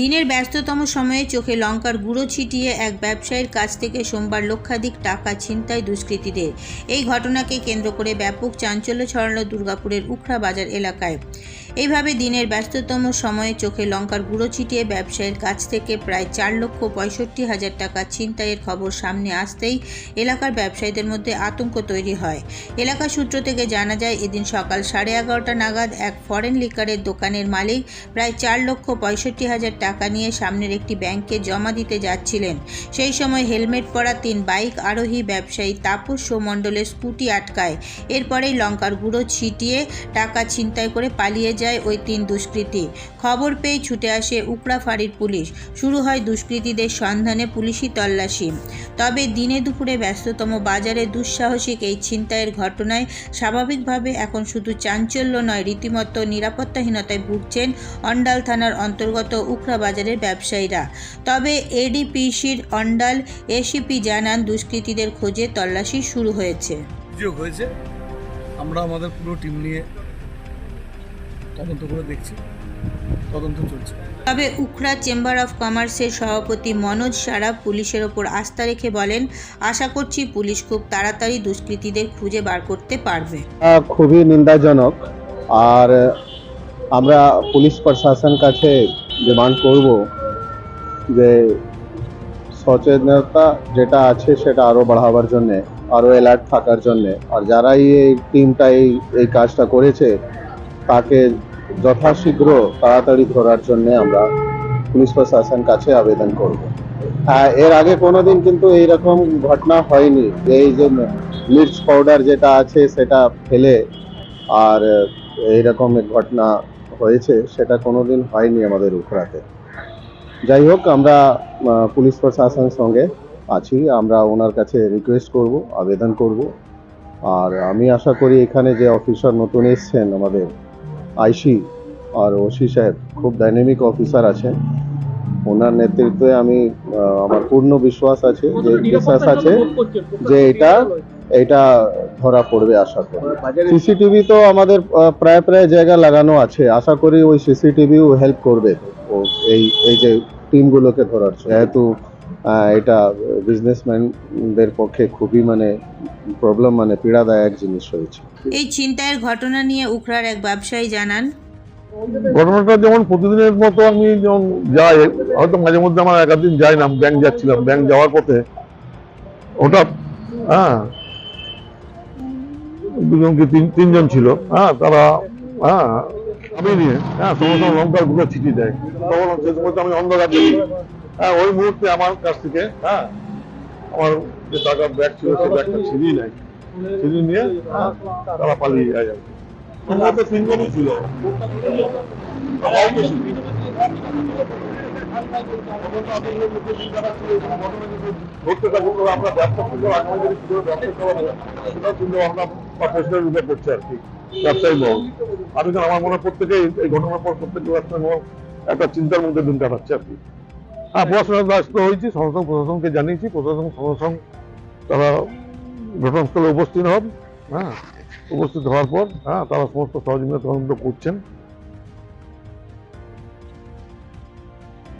দিনের ব্যস্ততম সময়ে চোখে লঙ্কার গুঁড়ো ছিটিয়ে এক ব্যবসায়ীর কাছ থেকে সোমবার লক্ষাধিক টাকা ছিনতাই দুষ্কৃতীদের। এই ঘটনাকে কেন্দ্র করে ব্যাপক চাঞ্চল্য ছড়ানো দুর্গাপুরের উখড়া বাজার এলাকায়। এইভাবে দিনের ব্যস্ততম সময়ে চোখে লঙ্কার গুঁড়ো ছিটিয়ে ব্যবসায়ীর কাছ থেকে প্রায় চার লক্ষ পঁয়ষট্টি হাজার টাকা ছিনতাইয়ের খবর সামনে আসতেই এলাকার ব্যবসায়ীদের মধ্যে আতঙ্ক তৈরি হয়। এলাকা সূত্র থেকে জানা যায়, এদিন সকাল সাড়ে এগারোটা নাগাদ এক ফরেন লিকারের দোকানের মালিক প্রায় চার লক্ষ পঁয়ষট্টি হাজার টাকা নিয়ে সামনের একটি ব্যাংকে জমা দিতে যাচ্ছিলেন। সেই সময় হেলমেট পরা তিন বাইক আরোহী ব্যবসায়ী তাপস সৌমণ্ডলের স্কুটি আটকায়। এরপরেই লঙ্কার গুঁড়ো ছিটিয়ে টাকা ছিনতাই করে পালিয়ে যায়। ওই তিন দুষ্কৃতী। খবর পেয়ে ছুটে আসে উকড়া ফাঁড়ির পুলিশ। শুরু হয় দুষ্কৃতীদের সন্ধানে পুলিশি তল্লাশি। তবে দিনে দুপুরে ব্যস্ততম বাজারে দুঃসাহসিক এই ছিনতাইয়ের ঘটনায় স্বাভাবিকভাবে এখন শুধু চাঞ্চল্য নয়, রীতিমতো নিরাপত্তাহীনতায় ভুগছেন অন্ডাল থানার অন্তর্গত উখরা বাজারের ব্যবসায়ীরা। তবে এডিপিসির অন্ডাল এসিপি জানান, দুষ্কৃতীদের খোঁজে তল্লাশি শুরু হয়েছে। হয়েছে, আমরা আমাদের পুরো টিম নিয়ে তদন্ত করে দেখছি। তদন্ত চলছে। তবে উখড়া চেম্বার অফ কমার্সের সভাপতি মনোজ সারা পুলিশের ওপর আস্থা রেখে বলেন আশা করছি পুলিশ খুব তাড়াতাড়ি দুষ্কৃতীদের খুঁজে বার করতে পারবে। খুবই নিন্দাজনক। আর আমরা পুলিশ প্রশাসন কাছে ডিমান্ড করব যে সচেতনতা যেটা আছে সেটা আরও বাড়াবার জন্যে আরও অ্যালার্ট থাকার জন্যে। আর যারাই এই টিমটা এই এই কাজটা করেছে তাকে যথাশীঘ্র তাড়াতাড়ি ধরার জন্যে আমরা পুলিশ প্রশাসন কাছে আবেদন করব। এর আগে কোনোদিন কিন্তু এইরকম ঘটনা হয়নি যে এই যে মির্চ পাউডার যেটা আছে সেটা ফেলে আর এইরকম ঘটনা হয়েছে, সেটা কোনোদিন হয়নি আমাদের উখড়াতে যাই হোক, আমরা পুলিশ প্রশাসনের সঙ্গে আছি। আমরা ওনার কাছে রিকোয়েস্ট করব, আবেদন করব। আর আমি আশা করি এখানে যে অফিসার নতুন এসছেন আমাদের আইসি আর ওসি সাহেব খুব ডাইনামিক অফিসার আছেন। ওনার নেতৃত্বে আমি আমার পূর্ণ বিশ্বাস আছে যে বিশ্বাস আছে যে এটা এটা ধরা পড়বে আশা করি। সিসিটিভি তো আমাদের প্রায় প্রায় জায়গা লাগানো আছে। আশা করি ওই সিসিটিভিও হেল্প করবে ও এই এই যে টিমগুলোকে ধরার যেহেতু এটা বিজনেসম্যানদের পক্ষে খুবই মানে প্রবলেম মানে পীড়াদায়ক জিনিস হয়েছে এই ছিনতাইয়ের ঘটনা নিয়ে উখড়ার এক ব্যবসায়ী জানান। ঘটনাটা যেমন প্রতিদিনের মতো আমি যেমন যাই হয়তো মাঝে মধ্যে আমার একাদিন যাই না ব্যাংক যাচ্ছিলাম ব্যাংক যাওয়ার পথে হঠাৎ হ্যাঁ দুজন কি তিন তিনজন ছিল হ্যাঁ তারা হ্যাঁ আমি নিয়ে হ্যাঁ সঙ্গে লঙ্কারগুলো ছিটি দেয়। তখন সে সময় আমি অন্ধকার দেখি। হ্যাঁ ওই মুহূর্তে আমার কাছ থেকে হ্যাঁ। আমার যে টাকার ব্যাগ ছিল সেই ব্যাগটা ছিনিয়ে নেয়। ছিনিয়ে নিয়ে তারা পালিয়ে যায় আর তিনজনই ছিল। থাকুন আমরা ব্যবসা করব আগামী দিনে কীভাবে ব্যবসা করা যায় সেটাও চিন্তা ভাবনা বা চেষ্টার রূপে করছে আর কি ব্যবসায়ী মহল। আমি তো আমার মনে প্রত্যেকেই এই ঘটনার পর মহল একটা চিন্তার মধ্যে দিন কাটাচ্ছে আর কি। হ্যাঁ। প্রশাসনের ব্যস্ত হয়েছি সঙ্গে প্রশাসনকে জানিয়েছি প্রশাসন সঙ্গে তারা ঘটনাস্থলে উপস্থিত হন হ্যাঁ উপস্থিত হওয়ার পর হ্যাঁ তারা সমস্ত সহযোগিতা তদন্ত করছেন।